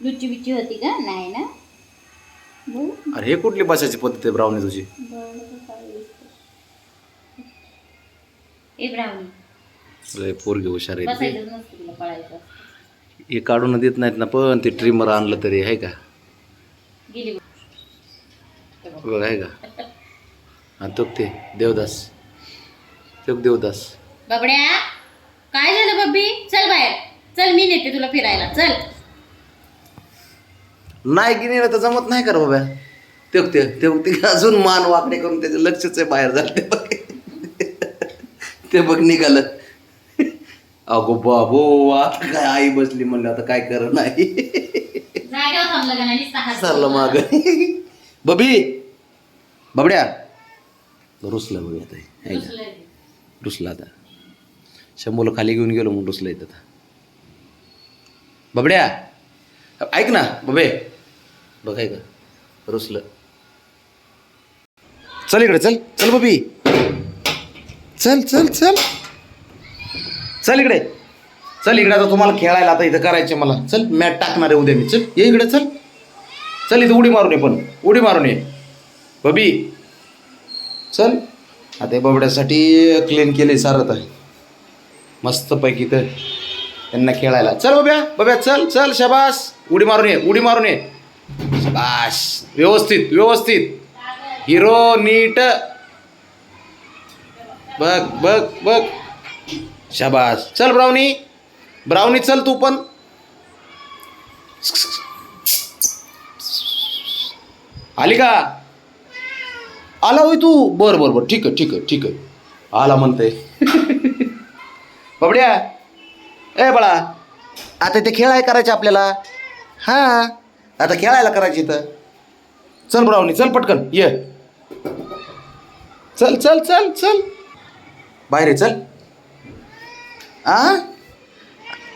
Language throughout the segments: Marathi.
लुच्ची बिच्ची होती का? नाही ना. अरे हे कुठली बसायची पद्धत आहे ब्राउनी तुझी. ए लय पोरगी हुशार आहे ती. बसायचंच नसतं तुला पळायचं. हे काढून देत नाहीत ना पण ते ट्रिमर आणलं तरी आहे का? गेली. बघ. बघ आहे का? हा तो ते देवदास. तो देवदास. बाबड्या काय झालं बब्बी चल बाहेर. चल मी नेते तुला फिरायला. चल. नाही की नाही तर जमत नाही कर बाबा ते ते ते ते अजून मान वाकडे करून त्याचं लक्षच आहे बाहेर झालं ते बघ. ते बघ निघालं. अगो बाबो आता काय आई बसली म्हणलं आता काय कर नाही. का सरलं माग. बबी बाबड्या. रुसला बघ आता का? रुसला आता. शंभूला खाली घेऊन गेलो म्हणून रुसला येत आता. बबड्या ऐक ना बबे. बघाय आहे का? रुसलं. चल इकडे चल. चल बबी. चल चल चल. चल इकडे. चल इकडे आता तुम्हाला खेळायला आता इथं करायचे मला. चल मॅट टाकणार आहे उद्या मी. चल ये इकडे चल. चल इथं उडी मारून ये पण. उडी मारून ये. बबी. चल. आता बबड्यासाठी क्लीन केले सारत आहे मस्तपैकी तर त्यांना खेळायला. चल बब्या. बब्या चल चल शबास. उडी मारून ये उडी मारून ये. शबाश व्यवस्थित व्यवस्थित. हिरो नीट. बघ बघ बघ. शाबास. चल ब्राउनी. ब्राउनी चल तू पण. आली का? आला होई तू? बर बर बर. ठीक आहे ठीक आहे ठीक आहे. आला म्हणते बबड्या. ए बाळा. आता ते खेळ आहे करायचे आपल्याला. हां. आता खेळायला करायची तर चल ब्रावणी चल पटकन ये. चल चल चल चल. बाहेर ये, चल. आ?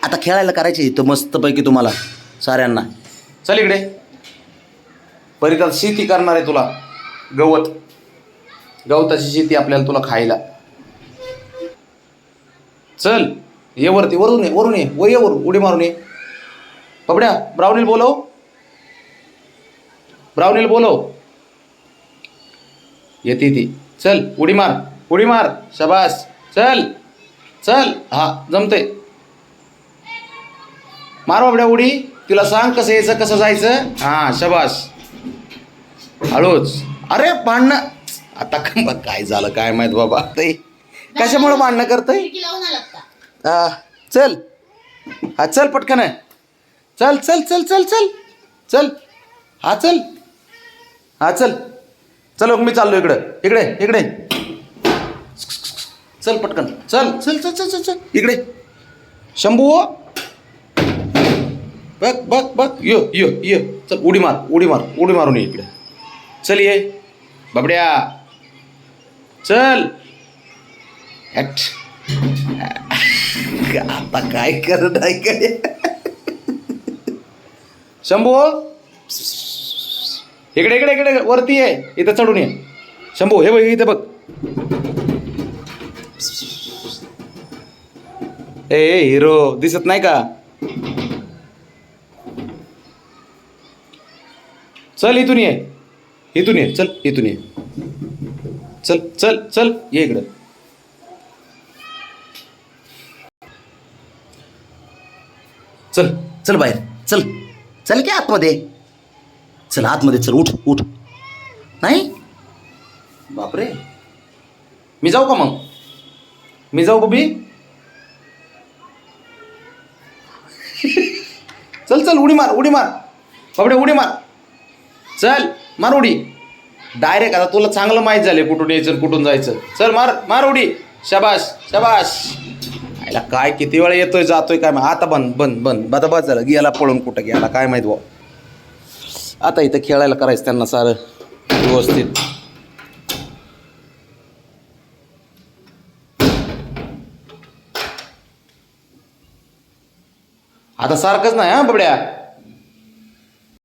आता खेळायला करायची इथं मस्तपैकी तुम्हाला साऱ्यांना. चल इकडे. परिकल शेती करणार आहे तुला गवत. गवताची शेती आपल्याला तुला खायला. चल ये वरती वरून ये वरून ये वर ये वरून उडी मारून ये. पबड्या ब्राउनील बोलव. ब्राउनील बोलव येते ती. चल उडी मार उडी मार शबास. चल चल. हा जमते मार बाबड्या उडी. तिला सांग कसं यायचं कसं जायचं. हां शबास. हळूच. अरे भांडणं. आता काय झालं काय माहीत बाबा. ते कशामुळे भांडणं करतय? हा चल. हा चल पटकन. आहे चल चल चल चल चल. चल. हा चल. हा चल. चल मी चाललो इकडं. इकडे इकडे. चल पटकन. चल. चल चल चल चल चल. इकडे. शंभू. बघ बघ बघ. यो यो यो. चल उडी मार उडी मार उडी मारून ये इकडे. चल ये. बाबड्या. चल. हॅट. आता काय करत आहे काय? शंभू. इकडे इकडे इकडे वरती आहे इथं चढून ये. शंभू हे बघ इथे बघ. ए ए, हिरो दिसत नाही का? चल इथून ये. इथून ये. चल इथून ये. चल चल चल. ये इकडं. चल चल बाहेर. चल. चल की आतमध्ये. चल आतमध्ये चल उठ उठ. नाही? बापरे. मी जाऊ का मग? मी जाऊ बी? चल चल उडी मार उडी मार. बापडे उडी मार. चल मार उडी. डायरेक्ट आता तुला चांगलं माहीत झालं कुठून यायचं कुठून जायचं. चल मार मार उडी. शबाश शबाश आयला काय किती वेळा येतोय जातोय काय आता बंद बंद बंद. बदा बस झालं गेला पळून कुठं गेला काय माहीत भाऊ आता इथं खेळायला करायचं त्यांना सारं. व्यवस्थित. आता सारखंच नाही हा बबड्या?